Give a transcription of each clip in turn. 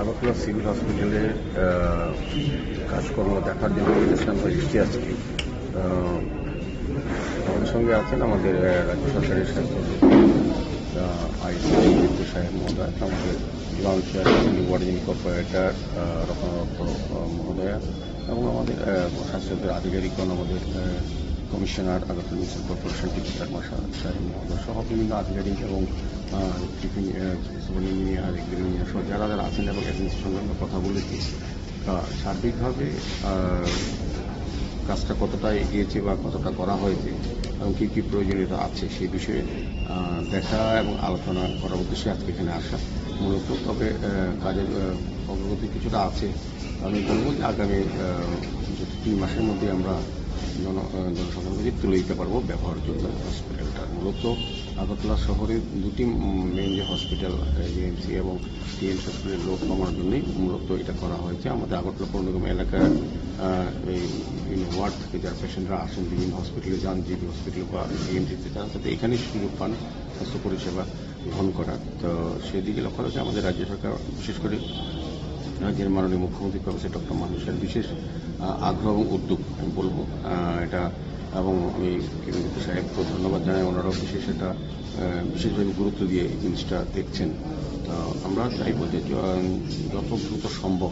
Agartala civil হসপিটালে কাজকর্ম দেখার জন্য আমরা এসেছি আজকে আমাদের সঙ্গে আছেন আমাদের রাজ্য সরকারের স্বাস্থ্য সাহেব মহোদয় আমাদের গ্রাউন্ড চেয়ারম্যান ওয়ার্ডিং কর্পোরেটর রকমাত্র মহোদয়া এবং আমাদের আহ, স্বাস্থ্যদের আধিকারিকগণ আমাদের কমিশনার আগরতলা মিউনিসিপাল কর্পোরেশন সাহেব মহোদয় সহ বিভিন্ন আধিকারিক এবং চিফ ইঞ্জিনিয়ার ইঞ্জিনিয়ার সহ যারা যারা আছেন এবং সঙ্গে আমরা কথা বলেছি সার্বিকভাবে কাজটা কতটা এগিয়েছে বা কতটা করা হয়েছে এবং কী কী প্রয়োজনীয়তা আছে সেই বিষয়ে দেখা এবং আলোচনা করার উদ্দেশ্যে আজকে এখানে আসা। মূলত তবে কাজের অগ্রগতি কিছুটা আছে। আমি বলব যে আগামী তিন মাসের মধ্যে আমরা জন আহ, তুলে দিতে পারব জন্য হসপিটালটা মূলত আগরতলা শহরে দুটি মেইন যে হসপিটাল এএমসি এবং টিএমসি হসপিটালের লোক কমানোর জন্যই মূলত এটা করা হয়েছে। আমাদের আগরতলা পৌর নিগম এলাকার এই ওয়ার্ড থেকে যারা পেশেন্টরা আসেন বিভিন্ন হসপিটালে যান জিবি হসপিটাল বা এএমসিতে যান যাতে এখানেই সুযোগ পান স্বাস্থ্য পরিষেবা গ্রহণ করার। তো সেদিকে লক্ষ্য রেখে আমাদের রাজ্য সরকার বিশেষ করে রাজ্যের মাননীয় মুখ্যমন্ত্রী প্রফেসর ডক্টর মানুষের বিশেষ আগ্রহ এবং উদ্যোগ আমি বলব। এটা এবং আমি কিরণজিৎ সাহেবকে ধন্যবাদ জানাই। ওনারাও বিশেষ এটা বিশেষভাবে গুরুত্ব দিয়ে এই জিনিসটা দেখছেন। তো আমরা চাইব যে যত দ্রুত সম্ভব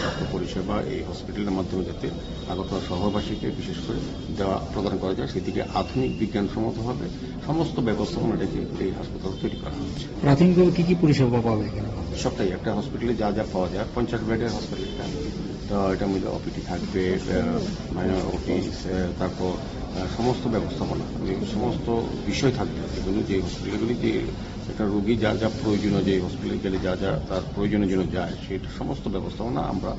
স্বাস্থ্য পরিষেবা এই হসপিটালের মাধ্যমে যাতে আগরতলা শহরবাসীকে বিশেষ করে দেওয়া প্রদান করা যায় সেদিকে আধুনিক বিজ্ঞানসম্মতভাবে সমস্ত ব্যবস্থাপনা রেখে এই হাসপাতাল তৈরি করা হচ্ছে। প্রাথমিকভাবে কি কি পরিষেবা পাওয়া যায় এখানে? সবটাই। একটা হসপিটালে যা যা পাওয়া যায় পঞ্চাশ বেডের হসপিটাল। এটা মিলে ওপিটি থাকবে মাইনর অফিস তারপর সমস্ত ব্যবস্থাপনা মানে সমস্ত বিষয় থাকবে এগুলো যে হসপিটালগুলি যে একটা রোগী যা যা প্রয়োজনীয়, যে হসপিটালে গেলে যা যা তার প্রয়োজনের জন্য যায়, সেটা সমস্ত ব্যবস্থাপনা আমরা